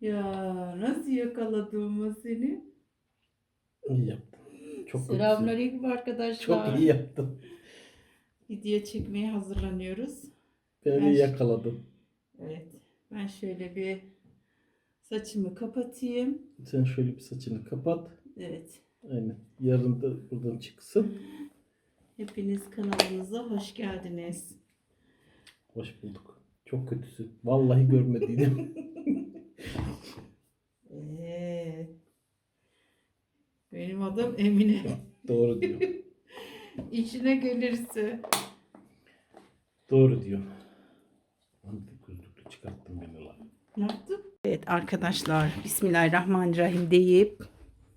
Ya nasıl yakaladım seni? İyi yaptın. Çok. Selamünaleyküm arkadaşlar. Çok iyi yaptın. Video çekmeye hazırlanıyoruz. Beni Ben- yakaladın. Evet. Ben şöyle bir saçımı kapatayım. Sen şöyle bir saçını kapat. Evet. Aynen. Yarın da buradan çıksın. Hepiniz kanalımıza hoş geldiniz. Hoş bulduk. Çok kötüsün. Vallahi görmediydim. Ee, benim adım Emine. Doğru diyor. İşine gelirse. Doğru diyor. Lan gözlüklü çıkarttın beni lan. Ne yaptın? Evet arkadaşlar Bismillahirrahmanirrahim deyip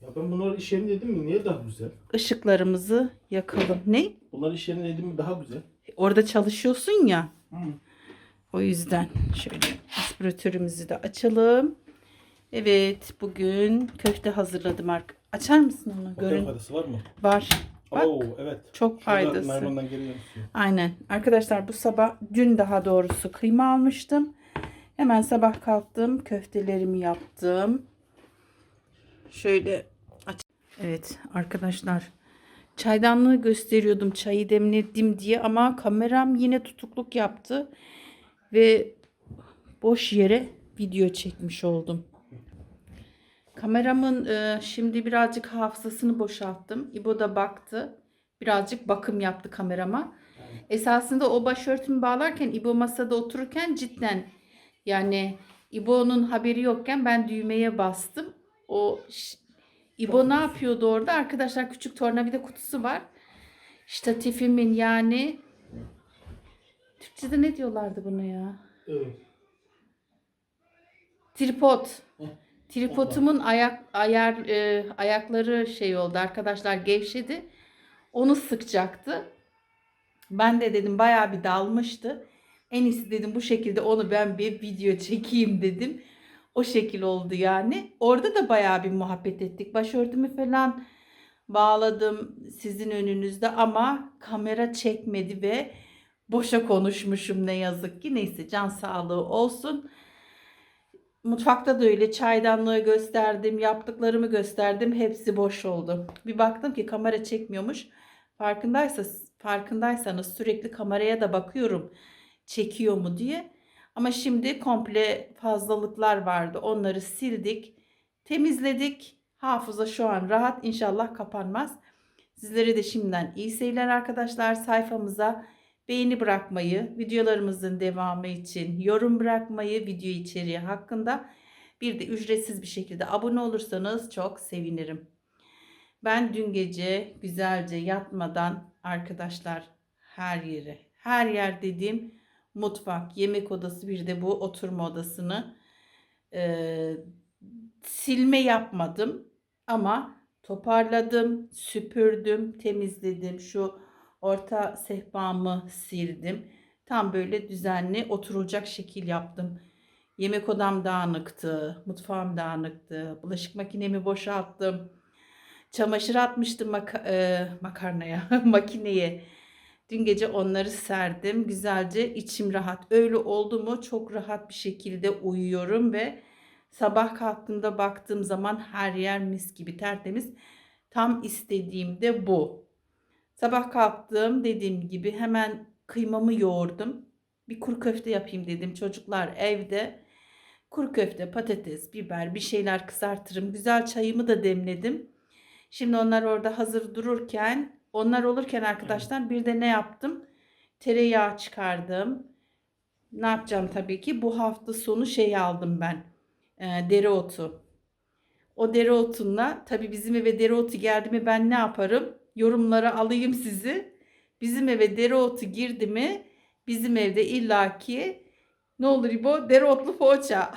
Ya ben bunları iş yerinde yedim mi? Niye daha güzel? ışıklarımızı yakalım. Ne? Bunları iş yerinde yedim mi daha güzel? Orada çalışıyorsun ya. Hı. O yüzden şöyle aspiratörümüzü de açalım. Evet bugün köfte hazırladım. Açar mısın onu? Görün. faydası var mı? Var. Bak. Oo evet. Çok faydası. Naylondan geri yansıyor. Aynen. Arkadaşlar bu sabah dün daha doğrusu kıyma almıştım. Hemen sabah kalktım. Köftelerimi yaptım. Şöyle aç. Evet arkadaşlar. Çaydanlığı gösteriyordum çayı demledim diye ama kameram yine tutukluk yaptı. Ve boş yere video çekmiş oldum. Kameramın e, şimdi birazcık hafızasını boşalttım. İbo da baktı. Birazcık bakım yaptı kamerama. Esasında o başörtümü bağlarken İbo masada otururken cidden yani İbo'nun haberi yokken ben düğmeye bastım. O İbo ne yapıyordu orada? Arkadaşlar küçük tornavida kutusu var. Ştatifimin yani Türkçe'de ne diyorlardı buna ya? Evet. Tripod. Tripodumun ayak ayar e, ayakları şey oldu arkadaşlar gevşedi. Onu sıkacaktı. Ben de dedim bayağı bir dalmıştı. En iyisi dedim bu şekilde onu ben bir video çekeyim dedim. O şekil oldu yani. Orada da bayağı bir muhabbet ettik. Başörtümü falan bağladım sizin önünüzde ama kamera çekmedi ve boşa konuşmuşum ne yazık ki. Neyse can sağlığı olsun. Mutfakta da öyle çaydanlığı gösterdim, yaptıklarımı gösterdim. Hepsi boş oldu. Bir baktım ki kamera çekmiyormuş. Farkındaysa, farkındaysanız sürekli kameraya da bakıyorum çekiyor mu diye. Ama şimdi komple fazlalıklar vardı. Onları sildik, temizledik. Hafıza şu an rahat. İnşallah kapanmaz. Sizlere de şimdiden iyi seyirler arkadaşlar. Sayfamıza beğeni bırakmayı, videolarımızın devamı için yorum bırakmayı, video içeriği hakkında bir de ücretsiz bir şekilde abone olursanız çok sevinirim. Ben dün gece güzelce yatmadan arkadaşlar her yere, her yer dediğim mutfak, yemek odası bir de bu oturma odasını eee, silme yapmadım ama toparladım, süpürdüm, temizledim. Şu orta sehpamı sildim. Tam böyle düzenli oturulacak şekil yaptım. Yemek odam dağınıktı, mutfağım dağınıktı, bulaşık makinemi boşalttım. Çamaşır atmıştım maka- e, makarnaya, makineye. Dün gece onları serdim. Güzelce içim rahat. Öyle oldu mu çok rahat bir şekilde uyuyorum ve sabah kalktığımda baktığım zaman her yer mis gibi tertemiz. Tam istediğim de bu. Sabah kalktım dediğim gibi hemen kıymamı yoğurdum. Bir kuru köfte yapayım dedim. Çocuklar evde. Kuru köfte, patates, biber bir şeyler kızartırım. Güzel çayımı da demledim. Şimdi onlar orada hazır dururken, onlar olurken arkadaşlar bir de ne yaptım? Tereyağı çıkardım. Ne yapacağım tabii ki? Bu hafta sonu şey aldım ben. E, dereotu. O dereotunla tabii bizim eve dereotu geldi mi ben ne yaparım? Yorumlara alayım sizi. Bizim eve dereotu girdi mi bizim evde illaki ne olur İbo? Dereotlu poğaça.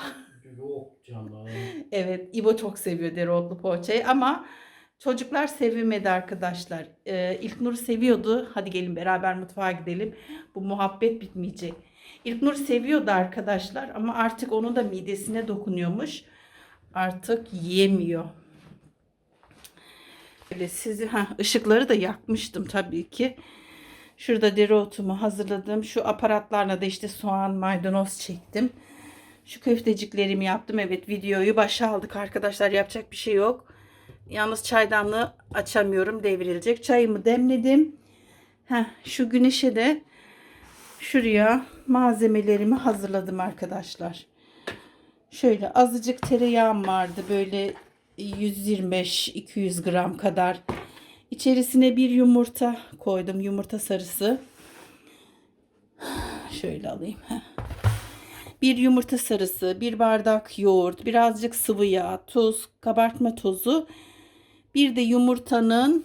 Yok canım. Evet, İbo çok seviyor dereotlu poğaçayı ama çocuklar sevmedi arkadaşlar. Ee, İlknur seviyordu. Hadi gelin beraber mutfağa gidelim. Bu muhabbet bitmeyecek. İlknur seviyordu arkadaşlar ama artık onun da midesine dokunuyormuş. Artık yiyemiyor. Böyle sizi ha ışıkları da yakmıştım tabii ki. Şurada dereotumu hazırladım. Şu aparatlarla da işte soğan, maydanoz çektim. Şu köfteciklerimi yaptım. Evet videoyu başa aldık arkadaşlar. Yapacak bir şey yok. Yalnız çaydanlığı açamıyorum. Devrilecek. Çayımı demledim. Heh, şu güneşe de şuraya malzemelerimi hazırladım arkadaşlar. Şöyle azıcık tereyağım vardı. Böyle 125-200 gram kadar. İçerisine bir yumurta koydum. Yumurta sarısı. Şöyle alayım. Bir yumurta sarısı, bir bardak yoğurt, birazcık sıvı yağ, tuz, kabartma tozu. Bir de yumurtanın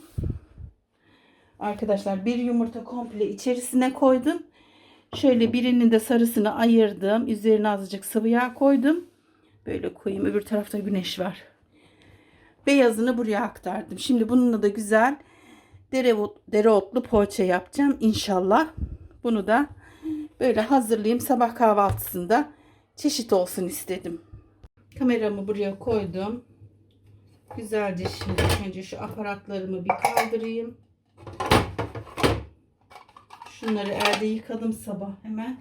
arkadaşlar bir yumurta komple içerisine koydum. Şöyle birinin de sarısını ayırdım. Üzerine azıcık sıvı yağ koydum. Böyle koyayım. Öbür tarafta güneş var. Beyazını buraya aktardım. Şimdi bununla da güzel dereot, dereotlu poğaça yapacağım inşallah. Bunu da böyle hazırlayayım. Sabah kahvaltısında çeşit olsun istedim. Kameramı buraya koydum. Güzelce şimdi önce şu aparatlarımı bir kaldırayım. Şunları elde yıkadım sabah hemen.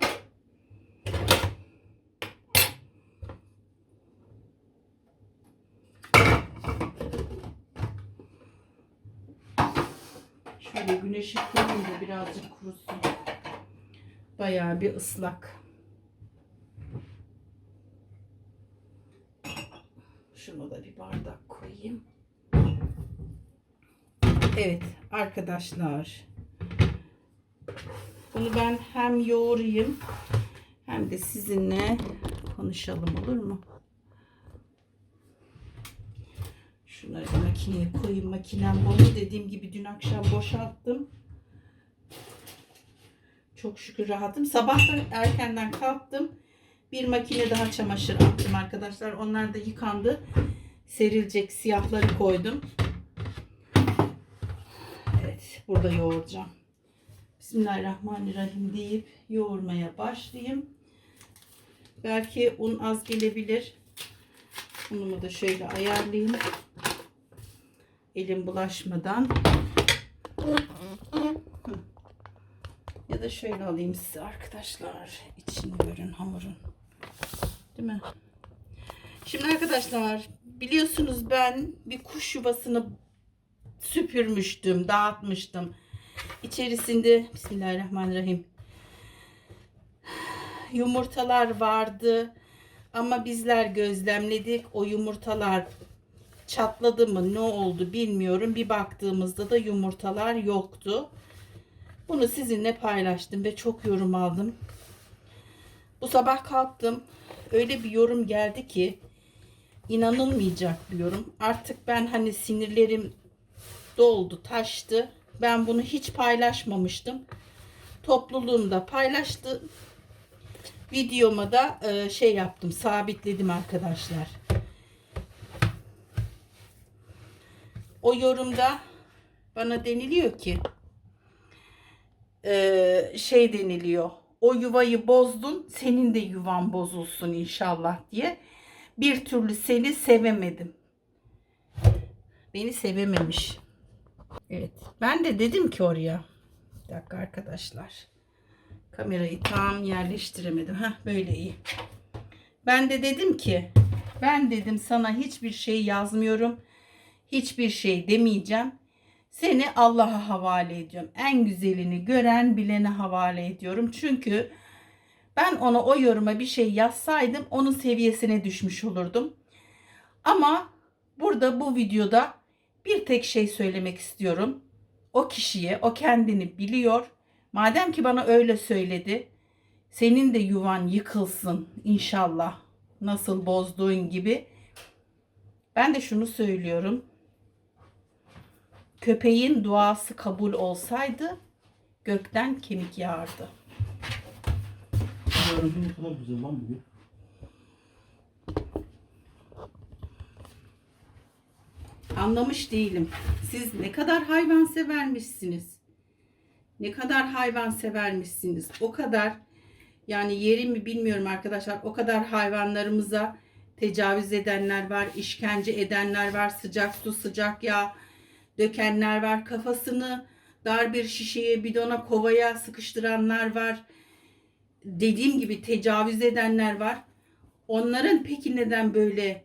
Güneşi koyayım da birazcık kurusun. Bayağı bir ıslak. Şunu da bir bardak koyayım. Evet arkadaşlar. Bunu ben hem yoğurayım hem de sizinle konuşalım olur mu? Şunları makineye koyayım. Makinem bunu dediğim gibi dün akşam boşalttım. Çok şükür rahatım. Sabah da erkenden kalktım. Bir makine daha çamaşır attım arkadaşlar. Onlar da yıkandı. Serilecek siyahları koydum. Evet, burada yoğuracağım. Bismillahirrahmanirrahim deyip yoğurmaya başlayayım. Belki un az gelebilir. Unumu da şöyle ayarlayayım. Elim bulaşmadan. Ya da şöyle alayım size arkadaşlar. İçini görün hamurun. Değil mi? Şimdi arkadaşlar biliyorsunuz ben bir kuş yuvasını süpürmüştüm, dağıtmıştım. İçerisinde Bismillahirrahmanirrahim yumurtalar vardı. Ama bizler gözlemledik. O yumurtalar çatladı mı ne oldu bilmiyorum. Bir baktığımızda da yumurtalar yoktu. Bunu sizinle paylaştım ve çok yorum aldım. Bu sabah kalktım. Öyle bir yorum geldi ki inanılmayacak bir yorum. Artık ben hani sinirlerim doldu, taştı. Ben bunu hiç paylaşmamıştım. Topluluğumda paylaştım. Videoma da e, şey yaptım, sabitledim arkadaşlar. O yorumda bana deniliyor ki e, şey deniliyor. O yuvayı bozdun, senin de yuvan bozulsun inşallah diye. Bir türlü seni sevemedim. Beni sevememiş. Evet. Ben de dedim ki oraya. Bir dakika arkadaşlar. Kamerayı tam yerleştiremedim. Heh, böyle iyi. Ben de dedim ki ben dedim sana hiçbir şey yazmıyorum. Hiçbir şey demeyeceğim. Seni Allah'a havale ediyorum. En güzelini gören bilene havale ediyorum. Çünkü ben ona o yoruma bir şey yazsaydım onun seviyesine düşmüş olurdum. Ama burada bu videoda bir tek şey söylemek istiyorum. O kişiye, o kendini biliyor. Madem ki bana öyle söyledi, senin de yuvan yıkılsın inşallah. Nasıl bozduğun gibi. Ben de şunu söylüyorum. Köpeğin duası kabul olsaydı gökten kemik yağardı. Yarın ne kadar güzel lan bugün. Anlamış değilim. Siz ne kadar hayvan severmişsiniz. Ne kadar hayvan severmişsiniz. O kadar yani yeri mi bilmiyorum arkadaşlar. O kadar hayvanlarımıza tecavüz edenler var, işkence edenler var, sıcak su, sıcak yağ dökenler var. Kafasını dar bir şişeye, bidona, kovaya sıkıştıranlar var. Dediğim gibi tecavüz edenler var. Onların peki neden böyle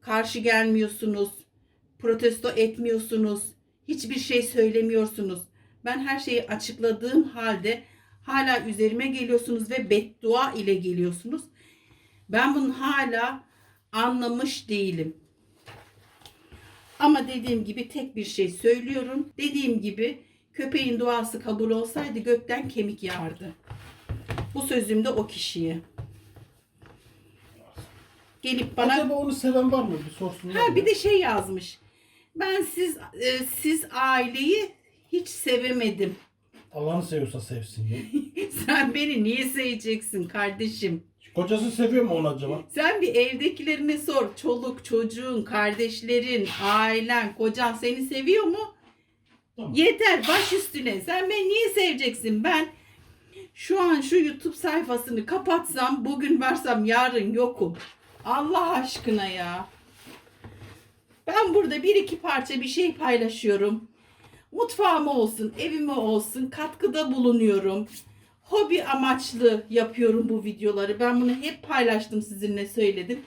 karşı gelmiyorsunuz? Protesto etmiyorsunuz? Hiçbir şey söylemiyorsunuz? Ben her şeyi açıkladığım halde hala üzerime geliyorsunuz ve beddua ile geliyorsunuz. Ben bunu hala anlamış değilim. Ama dediğim gibi tek bir şey söylüyorum. Dediğim gibi köpeğin duası kabul olsaydı gökten kemik yağardı. Bu sözüm de o kişiye. Gelip bana Acaba onu seven var mı? Bir sorsunlar. ha bir de şey yazmış. Ben siz e, siz aileyi hiç sevemedim. Allah'ını seviyorsa sevsin ya. Sen beni niye seveceksin kardeşim? Kocası seviyor mu onu acaba? Sen bir evdekilerine sor. Çoluk, çocuğun, kardeşlerin, ailen, kocan seni seviyor mu? Tamam. Yeter baş üstüne. Sen beni niye seveceksin? Ben şu an şu YouTube sayfasını kapatsam, bugün varsam yarın yokum. Allah aşkına ya. Ben burada bir iki parça bir şey paylaşıyorum. Mutfağıma olsun, evime olsun katkıda bulunuyorum. Hobi amaçlı yapıyorum bu videoları. Ben bunu hep paylaştım sizinle söyledim.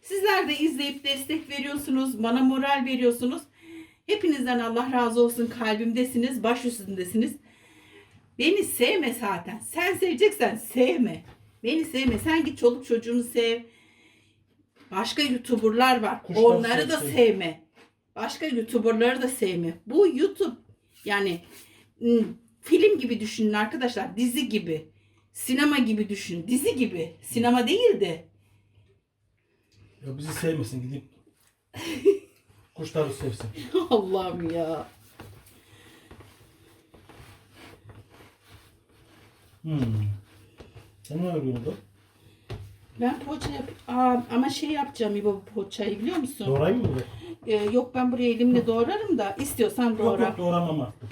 Sizler de izleyip destek veriyorsunuz, bana moral veriyorsunuz. Hepinizden Allah razı olsun kalbimdesiniz, baş üstündesiniz. Beni sevme zaten. Sen seveceksen sevme. Beni sevme. Sen git çoluk çocuğunu sev. Başka YouTuber'lar var. Kuşlar Onları da sevsin. sevme. Başka YouTuber'ları da sevme. Bu YouTube yani ım, film gibi düşünün arkadaşlar. Dizi gibi. Sinema gibi düşün. Dizi gibi. Sinema değil de. Ya bizi sevmesin gidip kuşları sevsin. Allah'ım ya. Hmm. Sen ne arıyorsun Ben poğaça yap Aa, ama şey yapacağım İbo poğaçayı biliyor musun? Doğrayayım mı? Ee, yok ben buraya elimle doğrarım da istiyorsan Yok doğra. yok doğramam artık.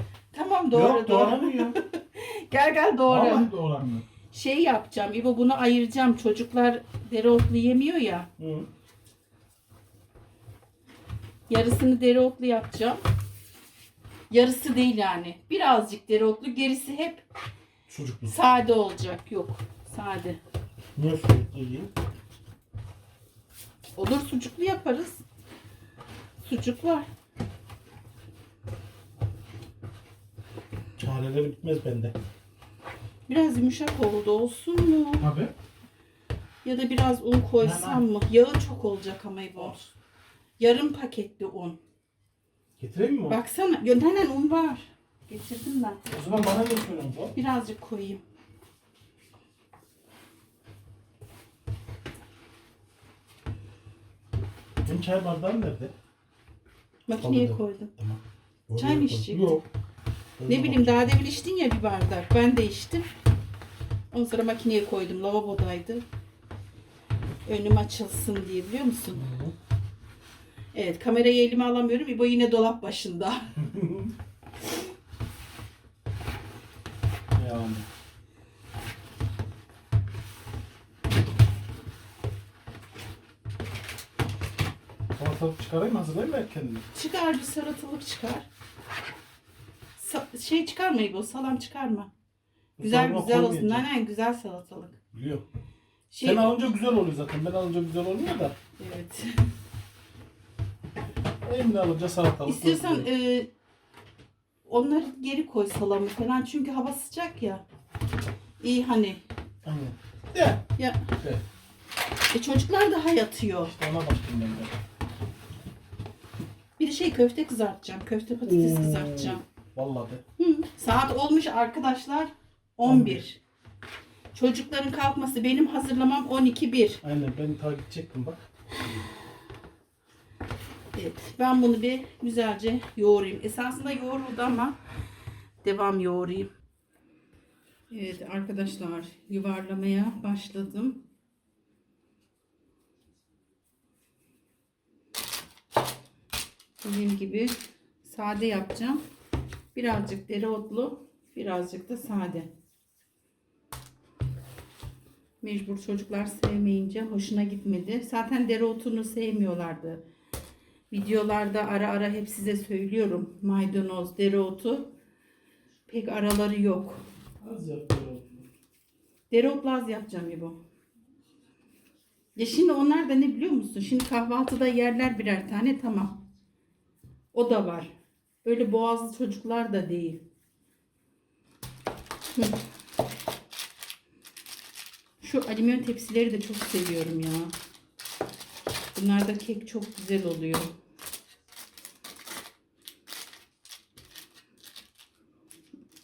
Tamam doğra yok doğramıyor. Gel gel doğra. Vallahi doğramıyor. Şey yapacağım İbo bunu ayıracağım. Çocuklar dereotlu yemiyor ya. Hı. Yarısını dereotlu yapacağım. Yarısı değil yani. Birazcık dereotlu gerisi hep Sucuklu. sade olacak. Yok sade. Niye sucuklu yiyeyim? Olur sucuklu yaparız. Sucuk var. Çareleri bitmez bende. Biraz yumuşak oldu olsun mu? Abi. Ya da biraz un koysam mı? Yağı çok olacak ama İbo. Yarım paketli un. Getireyim mi onu? Baksana. Yönden un var. Getirdim ben. O zaman bana söylüyorsun bu? Birazcık koyayım. Benim çay bardağım nerede? Makineye Anladım. koydum. Tamam. Çay mı içecektin? Yok. Ne bileyim daha demin içtin ya bir bardak. Ben de içtim. Ondan sonra makineye koydum. Lavabodaydı. Önüm açılsın diye biliyor musun? Evet kamerayı elime alamıyorum. İbo yine dolap başında. Yani. Salatalık çıkarayım hazırlayayım mı kendimi? Çıkar bir salatalık çıkar. Sa- şey çıkarma İbo. Salam çıkarma. Güzel Sonra güzel olsun. koymayacağım. Aynen güzel salatalık. Biliyorum. Şey, Sen alınca güzel oluyor zaten. Ben alınca güzel olmuyor da. evet. Elimle alınca salatalık. İstiyorsan e, onları geri koy salamı falan. Çünkü hava sıcak ya. İyi hani. Aynen. De. Ya De. e, çocuklar daha yatıyor. İşte ona baktım ben de. Bir de şey köfte kızartacağım. Köfte patates Oo. kızartacağım. Vallahi de. Hı. Saat olmuş arkadaşlar 11. Çocukların kalkması benim hazırlamam 12.1. Aynen ben ta gidecektim bak. Evet, ben bunu bir güzelce yoğurayım. Esasında yoğuruldu ama devam yoğurayım. Evet arkadaşlar yuvarlamaya başladım. Dediğim gibi sade yapacağım. Birazcık dereotlu, birazcık da sade. Mecbur çocuklar sevmeyince hoşuna gitmedi. Zaten dereotunu sevmiyorlardı. Videolarda ara ara hep size söylüyorum. Maydanoz, dereotu pek araları yok. Az yapıyorum. Dereotlu az yapacağım İbo. Ya şimdi onlar da ne biliyor musun? Şimdi kahvaltıda yerler birer tane tamam. O da var. Böyle boğazlı çocuklar da değil. Şu alüminyum tepsileri de çok seviyorum ya. Bunlarda kek çok güzel oluyor.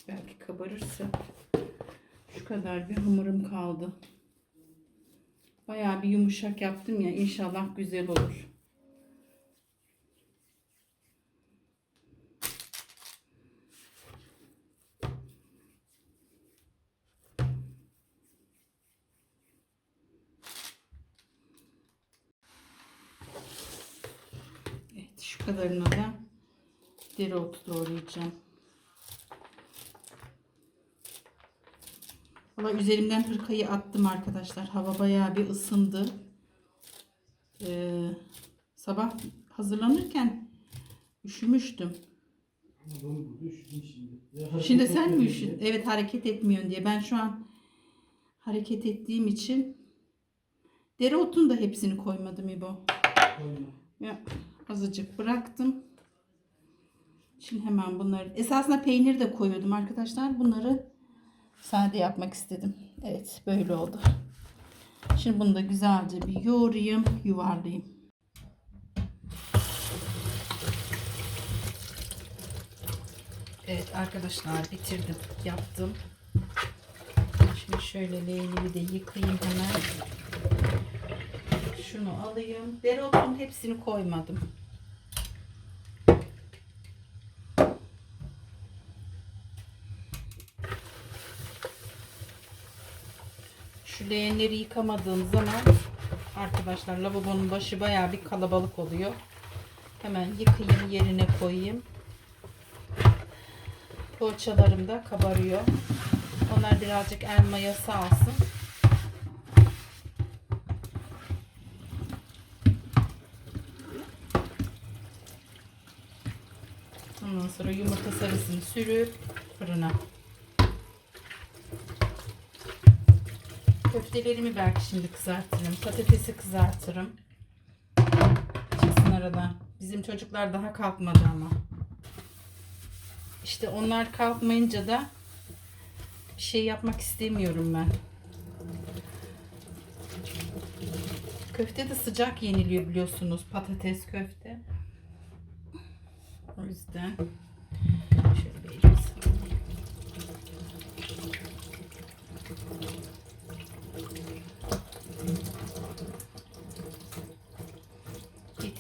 Belki kabarırsa. Şu kadar bir hamurum kaldı. Bayağı bir yumuşak yaptım ya. İnşallah güzel olur. Şu kadarına da dereotu doğrayacağım. Valla üzerimden hırkayı attım arkadaşlar. Hava bayağı bir ısındı. Ee, sabah hazırlanırken üşümüştüm. Şimdi sen mi üşün? Evet hareket etmiyorsun diye. Ben şu an hareket ettiğim için dereotun da hepsini koymadım İbo. Ya, azıcık bıraktım. Şimdi hemen bunları esasında peynir de koyuyordum arkadaşlar. Bunları sade yapmak istedim. Evet böyle oldu. Şimdi bunu da güzelce bir yoğurayım, yuvarlayayım. Evet arkadaşlar bitirdim, yaptım. Şimdi şöyle leğenimi de yıkayayım hemen. Şunu alayım. Dereotunun hepsini koymadım. Leğenleri yıkamadığım zaman arkadaşlar lavabonun başı bayağı bir kalabalık oluyor. Hemen yıkayayım yerine koyayım. Poğaçalarım da kabarıyor. Onlar birazcık el mayası alsın. Ondan sonra yumurta sarısını sürüp fırına. Köftelerimi belki şimdi kızartırım. Patatesi kızartırım. Çıksın aradan. Bizim çocuklar daha kalkmadı ama. İşte onlar kalkmayınca da bir şey yapmak istemiyorum ben. Köfte de sıcak yeniliyor biliyorsunuz. Patates köfte. O yüzden şöyle bir elimi sallayayım.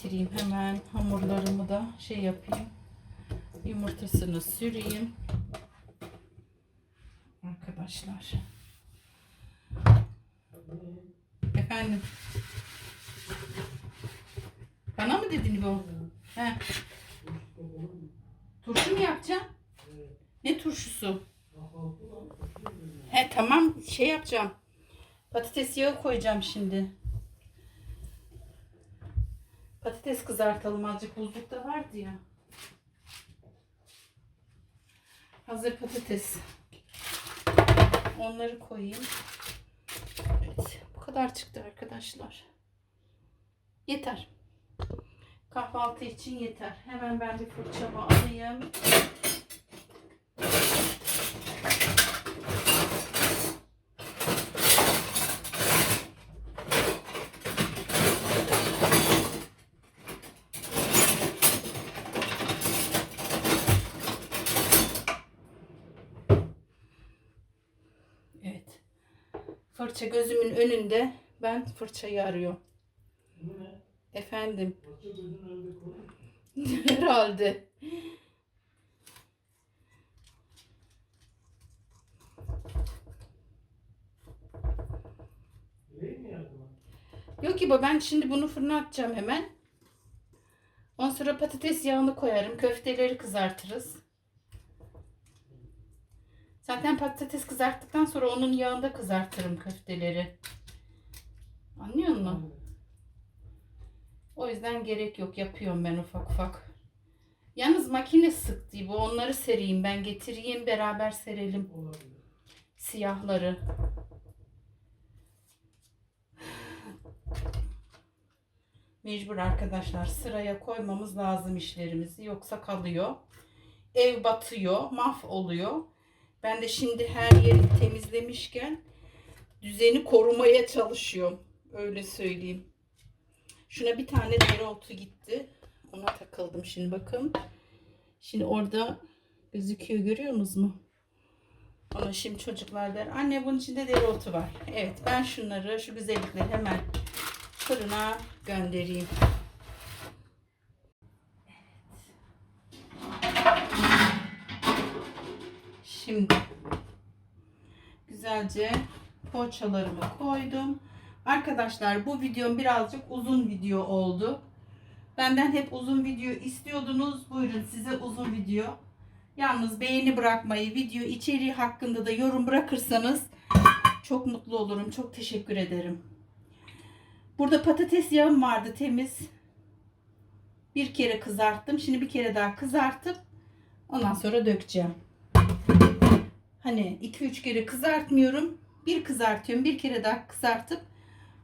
Getireyim hemen hamurlarımı da şey yapayım. Yumurtasını süreyim. Arkadaşlar. Efendim. Bana mı dedin bu? He. Turşu mu yapacağım? Ne turşusu? He tamam şey yapacağım. Patates yağı koyacağım şimdi. Patates kızartalım azıcık buzlukta vardı ya. Hazır patates. Onları koyayım. Evet, bu kadar çıktı arkadaşlar. Yeter. Kahvaltı için yeter. Hemen ben bir fırçamı alayım. Evet. Fırça gözümün önünde. Ben fırçayı arıyorum. Efendim. Herhalde. Yok ki ben şimdi bunu fırına atacağım hemen. Ondan sonra patates yağını koyarım. Köfteleri kızartırız. Zaten patates kızarttıktan sonra onun yağında kızartırım köfteleri. Anlıyor musun? O yüzden gerek yok. Yapıyorum ben ufak ufak. Yalnız makine sıktı bu. Onları sereyim ben. Getireyim beraber serelim. Siyahları. Mecbur arkadaşlar sıraya koymamız lazım işlerimizi yoksa kalıyor. Ev batıyor, maf oluyor. Ben de şimdi her yeri temizlemişken düzeni korumaya çalışıyorum. Öyle söyleyeyim. Şuna bir tane dereotu gitti. Ona takıldım şimdi bakın. Şimdi orada gözüküyor görüyor musunuz mu? Ona şimdi çocuklar der anne bunun içinde dereotu var. Evet ben şunları şu güzellikleri hemen fırına göndereyim. Şimdi güzelce poğaçalarımı koydum. Arkadaşlar bu videom birazcık uzun video oldu. Benden hep uzun video istiyordunuz. Buyurun size uzun video. Yalnız beğeni bırakmayı, video içeriği hakkında da yorum bırakırsanız çok mutlu olurum. Çok teşekkür ederim. Burada patates yağım vardı temiz. Bir kere kızarttım. Şimdi bir kere daha kızartıp ondan sonra dökeceğim. Hani 2-3 kere kızartmıyorum. Bir kızartıyorum. Bir kere daha kızartıp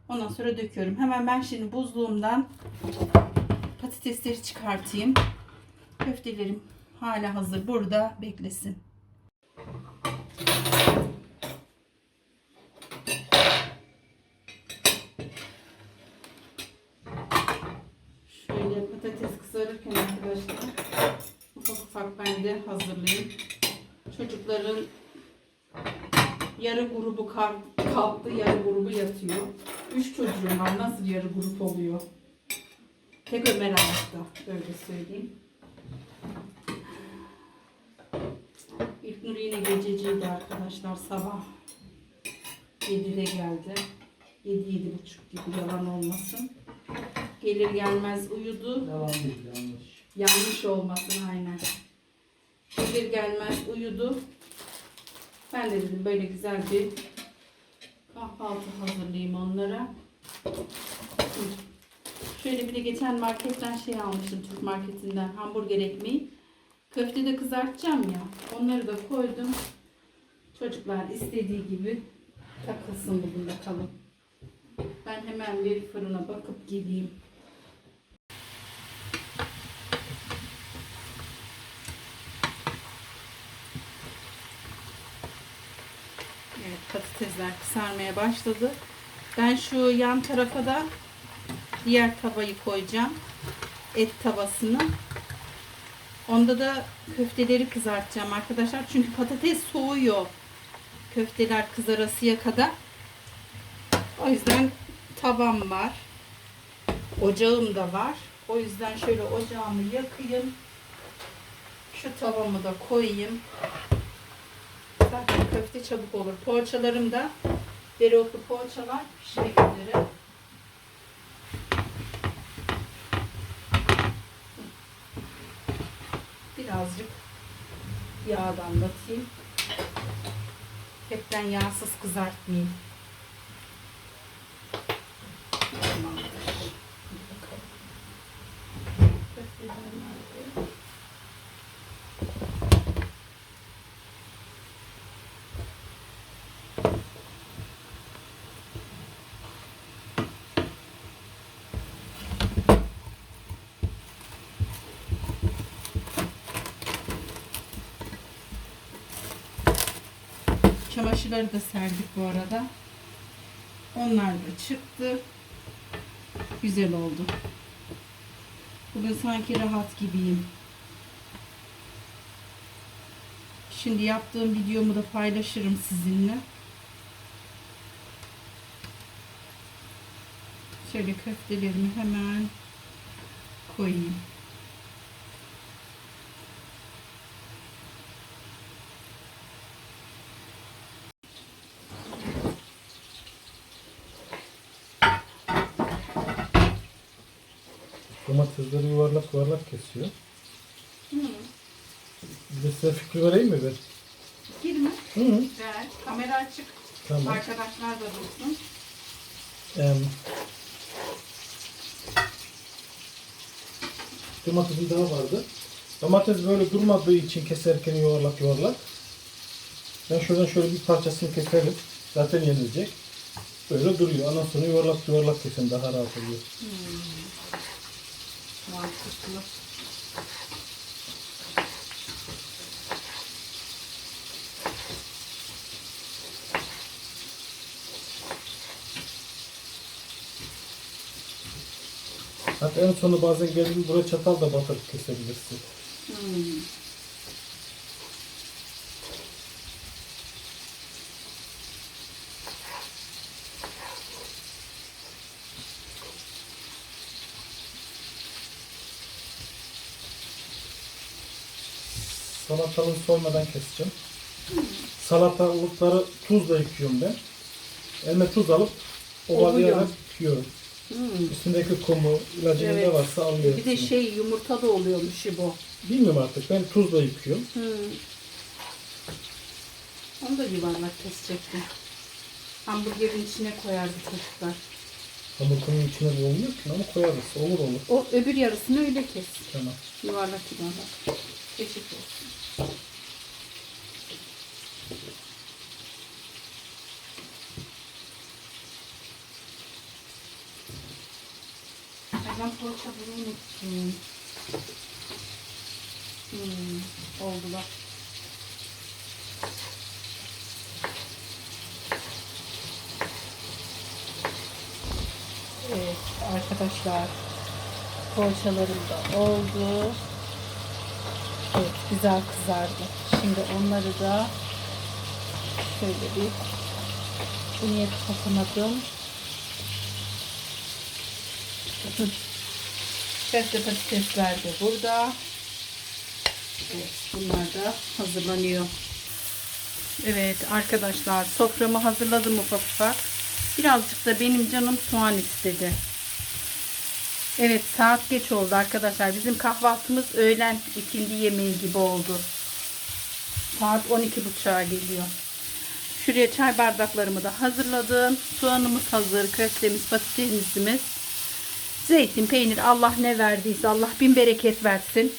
ondan sonra döküyorum. Hemen ben şimdi buzluğumdan patatesleri çıkartayım. Köftelerim hala hazır. Burada beklesin. Şöyle patates kızarırken arkadaşlar ufak ufak ben de hazırlayayım. Çocukların yarı grubu kalk- kalktı, yarı grubu yatıyor. Üç çocuğum var. Nasıl yarı grup oluyor? Tek Ömer ayakta. Öyle söyleyeyim. İlknur yine gececiydi arkadaşlar. Sabah 7'de geldi. 7-7.30 gibi yalan olmasın. Gelir gelmez uyudu. Yalan değil yanlış. Yanlış olmasın aynen. Gelir gelmez uyudu. Ben de dedim böyle güzel bir kahvaltı hazırlayayım onlara. Şöyle bir de geçen marketten şey almıştım Türk marketinden hamburger ekmeği. Köfte de kızartacağım ya. Onları da koydum. Çocuklar istediği gibi takılsın bugün bakalım. Ben hemen bir fırına bakıp geleyim. Evet patatesler kızarmaya başladı. Ben şu yan tarafa da diğer tavayı koyacağım. Et tavasını. Onda da köfteleri kızartacağım arkadaşlar. Çünkü patates soğuyor. Köfteler kızarasıya kadar. O yüzden tavam var. Ocağım da var. O yüzden şöyle ocağımı yakayım. Şu tavamı da koyayım. Zaten köfte çabuk olur. Poğaçalarım da dereotlu poğaçalar pişmek üzere. Birazcık yağ damlatayım. Hepten yağsız kızartmayayım. Tamamdır. Hadi bakalım. Köfteler nerede? Çamaşırları da serdik bu arada. Onlar da çıktı. Güzel oldu. Bugün sanki rahat gibiyim. Şimdi yaptığım videomu da paylaşırım sizinle. Şöyle köftelerimi hemen koyayım. Domatesleri yuvarlak yuvarlak kesiyor. Hı. Bir de size fikri vereyim mi ben? Girme. Hı hı. Ver. Kamera açık. Tamam. Arkadaşlar da dursun. Em, domatesim daha vardı. Domates böyle durmadığı için keserken yuvarlak yuvarlak. Ben şuradan şöyle bir parçasını keserim. Zaten yenilecek. Böyle duruyor. Ondan sonra yuvarlak yuvarlak kesin daha rahat oluyor. Mantıklı. Hatta en sonu bazen geldiğinde buraya çatal da batırıp kesebilirsin. Hmm. Salatalığı soymadan keseceğim. Salatalıkları tuzla yıkıyorum ben. Elime tuz alıp ovalayarak yıkıyorum. Hmm. Üstündeki kumu, ilacı Evet. ne varsa alıyor. Bir de şey yumurta da oluyormuş bu. Bilmiyorum artık ben tuzla yıkıyorum. Hmm. Onu da yuvarlak kesecektim. Hamburgerin içine koyardı çocuklar. Hamurun içine bulunmuyor ki ama koyarız. Olur olur. O öbür yarısını öyle kes. Tamam. Yuvarlak yuvarlak. Eşit olsun. Bunu unuttum. Hmm, oldular. Evet arkadaşlar poğaçalarım da oldu. Evet güzel kızardı. Şimdi onları da şöyle bir bu niye kapamadım. Köfte patatesler de burada. Evet bunlar da hazırlanıyor. Evet arkadaşlar soframı hazırladım ufak ufak. Birazcık da benim canım soğan istedi. Evet saat geç oldu arkadaşlar. Bizim kahvaltımız öğlen ikindi yemeği gibi oldu. Saat 12.30'a geliyor. Şuraya çay bardaklarımı da hazırladım. Soğanımız hazır. Köftemiz, patatesimiz. Zeytin, peynir Allah ne verdiyse Allah bin bereket versin.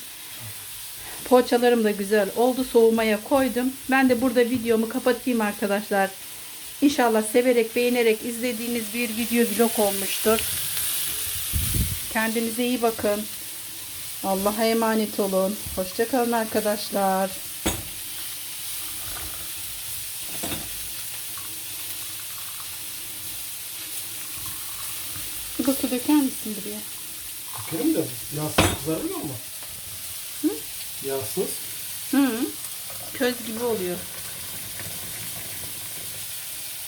Poğaçalarım da güzel oldu. Soğumaya koydum. Ben de burada videomu kapatayım arkadaşlar. İnşallah severek, beğenerek izlediğiniz bir video vlog olmuştur. Kendinize iyi bakın. Allah'a emanet olun. Hoşçakalın arkadaşlar. De su misin buraya? Dökerim de yağsız kızarıyor mu? Hı? Yağsız. Hı. Köz gibi oluyor.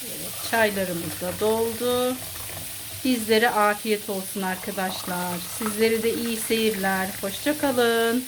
Evet, çaylarımız da doldu. Bizlere afiyet olsun arkadaşlar. Sizlere de iyi seyirler. Hoşçakalın.